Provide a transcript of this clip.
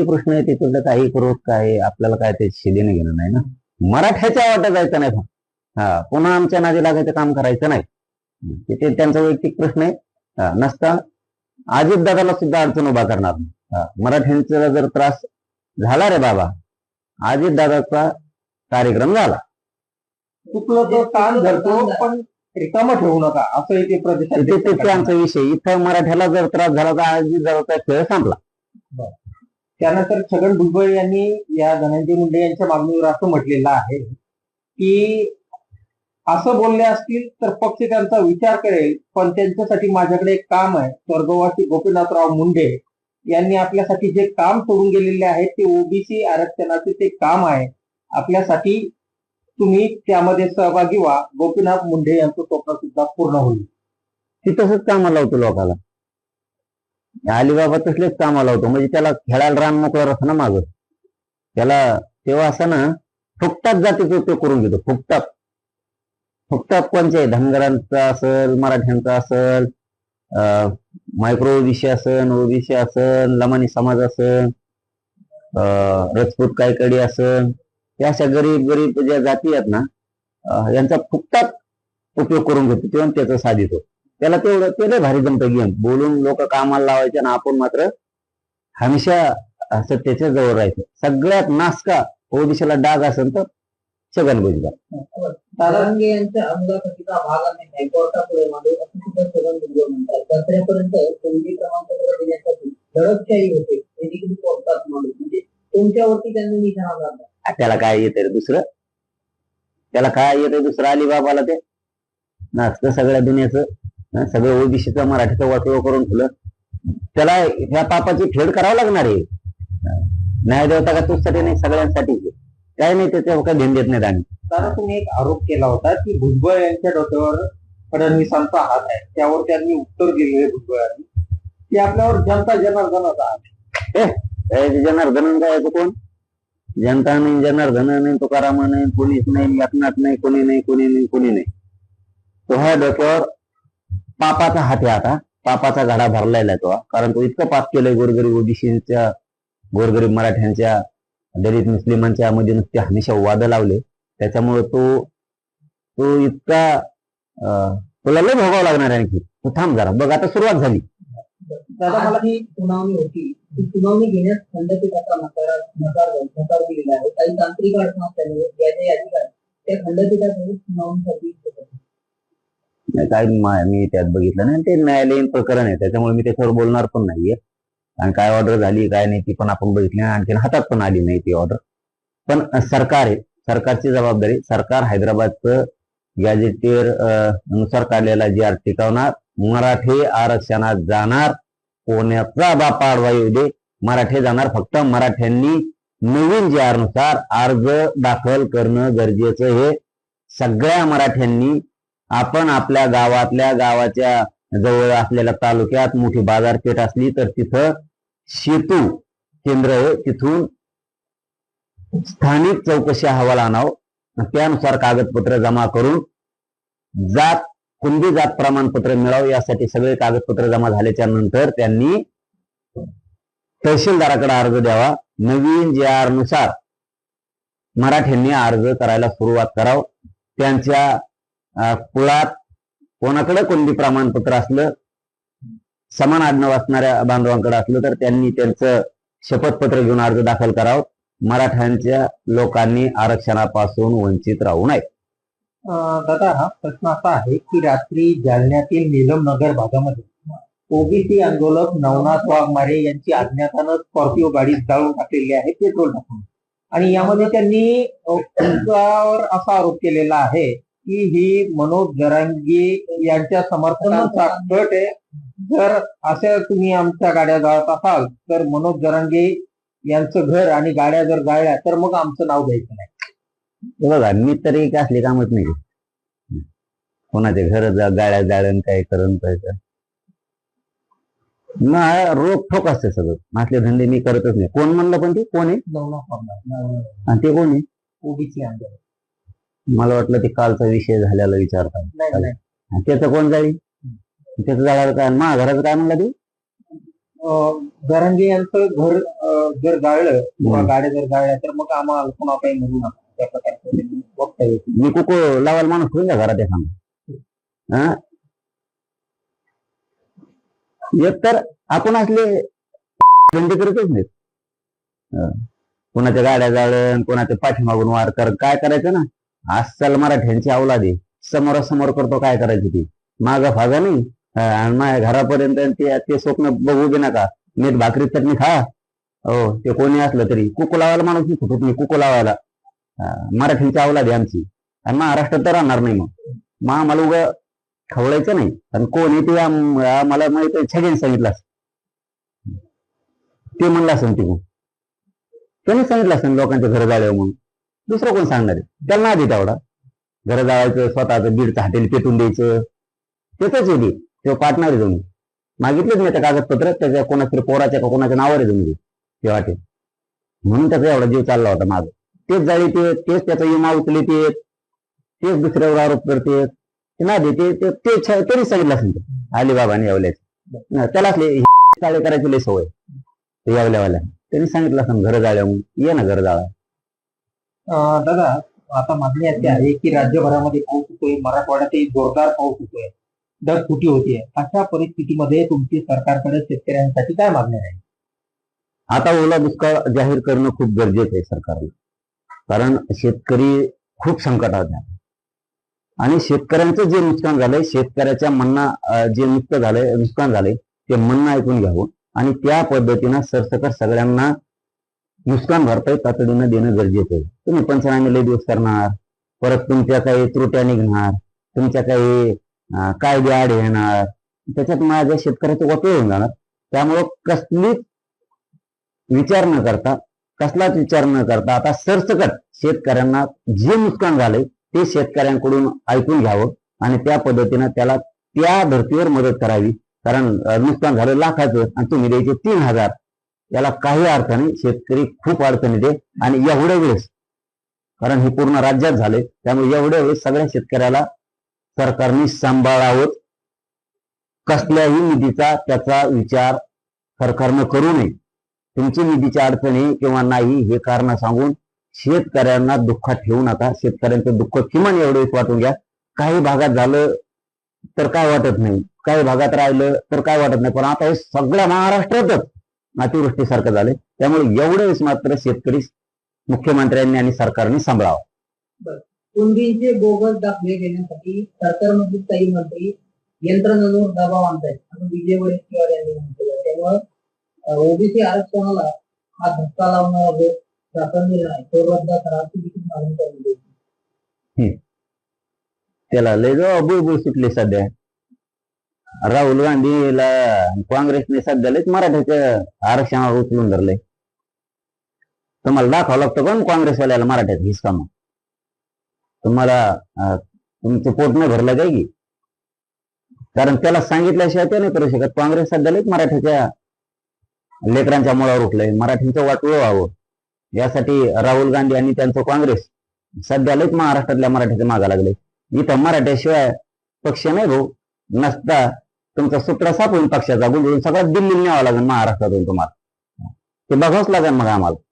वैयक्तिक प्रश्न आहे तिकडलं काही करू काय आपल्याला काय ते शिदीने घेणं नाही ना? मराठ्याच्या वाटत जायचं नाही हा पुन्हा आमच्या नादी लागायचं काम करायचं नाही. ते ते त्यांचा वैयक्तिक प्रश्न आहे. नसता अजित दादाला सुद्धा अडचण उभा करणार नाही. मराठ्यांचा जर त्रास झाला रे बाबा अजित दादाचा कार्यक्रम झाला. चुकलं तर कान धरतो पण रिकामं ठेवू नका असं ते ते ते त्यांचा विषय. इथं मराठ्याला जर त्रास झाला तर अजित दादाचा खेळ संपला. त्यानंतर छगन भुजबळ यांनी या धनंजय मुंडे यांच्या मागणीवर असं म्हटलेलं आहे की असं बोलले असतील तर पक्ष त्यांचा विचार करेल पण त्यांच्यासाठी माझ्याकडे एक काम आहे. स्वर्गवासी गोपीनाथराव मुंडे यांनी आपल्यासाठी जे काम सोडून गेलेले आहे ते ओबीसी आरक्षणाचे ते काम आहे. आपल्यासाठी तुम्ही त्यामध्ये सहभागी व्हा. गोपीनाथ मुंडे यांचं स्वप्न सुद्धा पूर्ण होईल. हे तसंच कामाला होतं लोकांना. अलिबाबा तसलेच कामाला होतो. म्हणजे त्याला खेळायला रान मोकळा राहतं ना मागं. त्याला तेव्हा असं ना फुकटात जातीचा उपयोग करून घेतो. फुकटात. फुकटात कोणचे धनगरांचा असेल मराठ्यांचा असेल मायक्रो ओबीसी असन ओबीसी असन लमानी समाज असन अं, राजपूत कायकडी असन या अशा गरीब गरीब ज्या जाती आहेत ना यांचा फुकटात उपयोग करून घेतो. तेव्हा त्याचं साधितो त्याला तेवढं ते लय भारी जमतं गेम बोलून लोक कामाला लावायचे आणि आपण मात्र हमेशा असं त्याच्याजवळ राहायचं. सगळ्यात नासका ओदिशाला डाग असेल तर छगन भुजबळ. तारांगे यांच्या अंगासाठीचा भाग आम्ही हायकोर्टापुढे मांडू असं सुद्धा छगन भुजबळ म्हणतात. दसऱ्यापर्यंत कोणती प्रमाणपत्र देण्यासाठी धडकशाही होते. हे देखील कोर्टात मांडू म्हणजे तुमच्यावरती त्यांनी निशाणा लावला. त्याला काय येतंय रे दुसरं? त्याला काय येतंय दुसरं? अलिबाबाला ते? नाचतं सगळ्या दुनियाचं. सगळं ओबीसीचं मराठीचं वाटोळ करून ठेवलं. त्याला ह्या पापाची फेड करावं लागणार आहे. न्याय देवता का तुझसाठी नाही सगळ्यांसाठी? काय नाही त्याच्यावर काय ध्यान देत नाहीत आम्ही. तुम्ही एक आरोप केला होता की भुजबळ यांच्या डोक्यावर फडणवीसांचा हात आहे. त्यावर त्यांनी उत्तर दिलेले भुजबळांनी. की आपल्यावर जनता जनार्दनाचा हात आहे. ए, जनार्दन काय कोण? जनता नाही जनार्दन नाही तुकाराम नाही कोणीच नाही एकनाथ नाही कोणी नाही कोणी नाही कोणी नाही. तो ह्या डोक्यावर पापाचा हात आहे आता. पापाचा घडा भरलेला आहे तो. कारण तो इतकं पाप केलंय गोरगरीब ओबीसीच्या गोरगरीब मराठ्यांच्या दलित मुस्लिमांच्या मध्ये नुसते हमेशा वाद लावले. त्याच्यामुळे तो तो इतका अं, तुला लय भोगावं लागणार आहे आणखी. तू थांब जरा. बघ आता सुरुवात झाली. दादा मला ही सुनावणी होती. ती सुनावणी घेण्यास खंडपीठाचा नकार नकार नकार दिलेला आहे. काही तांत्रिक अडचण असल्यामुळे ज्या अधिकार त्या खंडपीठाकडे सुनावणीसाठी नाही, काय मा- मी त्यात बघितलं नाही. ते न्यायालयीन प्रकरण आहे. त्याच्यामुळे मी त्याच्यावर बोलणार पण नाहीये. आणि काय ऑर्डर झाली काय नाही ती पण आपण बघितली नाही. हातात पण आली नाही ती ऑर्डर पण सरकार आहे. सरकारची जबाबदारी. सरकार हैदराबादचं गॅजेटियरनुसार काढलेला जी आर टिकवणार मराठे आरक्षणात जाणार. कोण्याचा बाप आडवा येऊ दे. मराठे जाणार. फक्त मराठ्यांनी नवीन जी आरनुसार अर्ज दाखल करणं गरजेचं हे सगळ्या मराठ्यांनी आपण आपल्या गावातल्या गावाच्या जवळ असलेल्या तालुक्यात मोठी बाजारपेठ असली तर तिथं सेतू केंद्र आहे. तिथून स्थानिक चौकशी अहवाल आणावं. त्यानुसार कागदपत्र जमा करून जात कुणबी जात प्रमाणपत्र मिळावं यासाठी सगळे कागदपत्र जमा झाल्याच्यानंतर त्यांनी तहसीलदाराकडे अर्ज द्यावा. नवीन जे आरनुसार मराठ्यांनी अर्ज करायला सुरुवात करावं. त्यांच्या कुळात कोणाकडे कोणती प्रमाणपत्र असलं समान आडनाव असणाऱ्या बांधवांकडे असलं तर त्यांनी त्यांचं शपथपत्र घेऊन अर्ज दाखल करावं. मराठ्यांच्या लोकांनी आरक्षणापासून वंचित राहू नये. दादा हा प्रश्न असा आहे की रात्री जालन्यातील नीलम नगर भागामध्ये ओबीसी आंदोलक नवनाथ वाघमारे यांची अज्ञातानं स्कॉर्पिओ गाडी जाळून टाकलेली आहे पेट्रोल टाकून. आणि यामध्ये त्यांनी असा आरोप केलेला आहे की ही मनोज जरांगे यांच्या समर्थकांचा गट आहे. जर असं तुम्ही आमच्या गाड्या जाळत असाल तर मनोज जरांगे यांचं घर आणि गाड्या जर जाळल्या तर मग आमचं नाव घ्यायचं नाही. बघा मी तरी काय असले कामच नाही. कोणाचे घर गाड्या जाळण काय करण काय ना रोख ठोक असते सगळं. असले धंदे मी करतच नाही. कोण म्हणलं पण ते? कोण आहे? आणि ते कोण आहे? ओबीसी आंदोलन मला वाटलं ते कालचा विषय झाल्याला विचारतात. नाही त्याचं कोण जाईल? त्याचं जाळायला काय? मा घराचं काय म्हणलं ते? अं, यांचं घर अं, जर जाळलं किंवा हम्म. गाड्या जर जाळल्या तर मग आम्हाला पुन्हा काही म्हणू नका. त्या प्रकारचं त्यांनी वक्तव्य केलं. मी कुको लावायला माणूस होईल का घरात सांग हा? एक तर आपण असले बंदी करतच नाहीत. हं. कोणाच्या गाड्या जाळण कोणाच्या पाठीमागून वार कर काय करायचं ना? अस्सल मराठ्यांची अवलादी समोरासमोर करतो काय करायची ती? माग फागा नाही. आणि माझ्या घरापर्यंत ते ते स्वप्न बघू बी नका. मीठ भाकरी चटणी खा. हो ते कोणी असलं तरी. कुकू लावायला माणूस नाही फुटत नाही कुकू लावायला. मराठीची मराठ्यांची अवलादी आमची. आणि महाराष्ट्रात तर राहणार नाही मग. मग आम्हाला उगा खवळायचं नाही. आणि कोण ते आम्हाला माहीत छगेन सांगितलं असं. ते म्हणलं असं ते त्यांनी सांगितलं असं लोकांच्या घर जाळ्यावर म्हणून. दुसरं कोण सांगणार आहे? त्याला नाही देत एवढा घर जाळायचं स्वतःचं बीडचं हॉटेल पेटून द्यायचं. त्याच येते तो पाठणार आहे तुम्ही मागितलंच नाही त्या कागदपत्र त्याच्या कोणाच्या पोराच्या का कोणाच्या नावावर आहे तुम्ही ते हॉटेल म्हणून त्याचा एवढा जीव चालला होता माझा तेच जाळी ते तेच त्याचा विमा उचले तेच दुसऱ्यावर आरोप करते ते नाही देते ते तरी छ- सांगितलं असेल ते. अलिबाबाने यावल्याच. त्याला असले चाळे करायची लय सवय. यावल्यावाल्या त्यांनी सांगितलं असं घर जाळ्या म्हणून ये ना घर जाळा. दादा आता मागणी अशी आहे की राज्यभरामध्ये पाऊस होतोय मराठवाड्यातही जोरदार पाऊस होतोय ढगफुटी होतीये. अशा परिस्थितीमध्ये तुमची सरकारकडे शेतकऱ्यांसाठी काय मागणी आहे? आता ओला दुष्काळ जाहीर करणं खूप गरजेचं आहे सरकारला. कारण शेतकरी खूप संकटात आहे. आणि शेतकऱ्यांचं जे नुकसान झालंय शेतकऱ्याच्या म्हणणं जे नुकतं झालंय नुकसान झालंय ते म्हणणं ऐकून घ्यावं. आणि त्या पद्धतीनं सरसकट सगळ्यांना नुकसान भरपाई तातडीनं देणं गरजेचं आहे. तुम्ही पंचनामे लय दिवस करणार. परत तुमच्या काही त्रुट्या निघणार. तुमच्या काही कायदे आड येणार. त्याच्यात माझ्या शेतकऱ्याचं वाटोळ होऊन जाणार. त्यामुळं कसलीच विचार न करता कसलाच विचार न करता आता सरसकट शेतकऱ्यांना जे नुकसान झालंय ते शेतकऱ्यांकडून ऐकून घ्यावं आणि त्या पद्धतीनं त्याला त्या धर्तीवर मदत करावी. कारण नुकसान झालं लाखाचं आणि तुम्ही द्यायचे तीन हजार. याला काही अर्थ नाही शेतकरी खूप अडचणीत आहे आणि एवढ्या वेळेस कारण हे पूर्ण राज्यात झाले त्यामुळे एवढ्या वेळेस सगळ्या शेतकऱ्याला सरकारने सांभाळावं. कसल्याही निधीचा त्याचा विचार सरकारनं करू नये. तुमची निधीची अडचणी किंवा नाही हे कारण सांगून शेतकऱ्यांना दुःखात ठेवू नका. शेतकऱ्यांचं दुःख किमान एवढे वाटून घ्या. काही भागात झालं तर काय वाटत नाही. काही भागात राहिलं तर काय वाटत नाही. पण आता हे सगळ्या महाराष्ट्रातच अतिवृष्टीसारखं झालंय. त्यामुळे एवढं वेळेस मात्र शेतकरी मुख्यमंत्र्यांनी आणि सरकारने सांभाळावं. कुणबींचे बोगस दाखले देण्यासाठी सरकारमधील काही मंत्री यंत्रणेवर दबाव आणतायत. असं विजय वडेट्टीवार यांनी म्हटलं त्यामुळे ओबीसी आरक्षणाला हा धक्का लावणारा जो शासन निर्णय तो रद्द करा देखील मागणी करण्यात येते. त्याला लय जो बुळबुळ सुटली सध्या. राहुल गांधीला काँग्रेसने सध्या लयच मराठ्याच्या आरक्षणावर उचलून धरले तुम्हाला दाखवावं लागतं पण काँग्रेसवाल्याला मराठ्यात हिसका मग तुम्हाला तुमचं पोट नाही भरलं काय की? कारण त्याला सांगितल्याशिवाय ते नाही करू शकत. काँग्रेस सध्या मराठ्याच्या लेकरांच्या मुळावर उठलंय. मराठींचं वाटोळं व्हावं. यासाठी राहुल गांधी आणि त्यांचं काँग्रेस सध्यालाच महाराष्ट्रातल्या मराठ्याच्या मागा लागले इथं मराठ्याशिवाय पक्ष नाही भाऊ. नसता तुमचा सुत्रा सापडून पक्षाचा गुंडळून सगळ्यात दिल्ली न्यावं लागेल महाराष्ट्रातून तुम्हाला. ते बघावंच लागेल मग आम्हाला.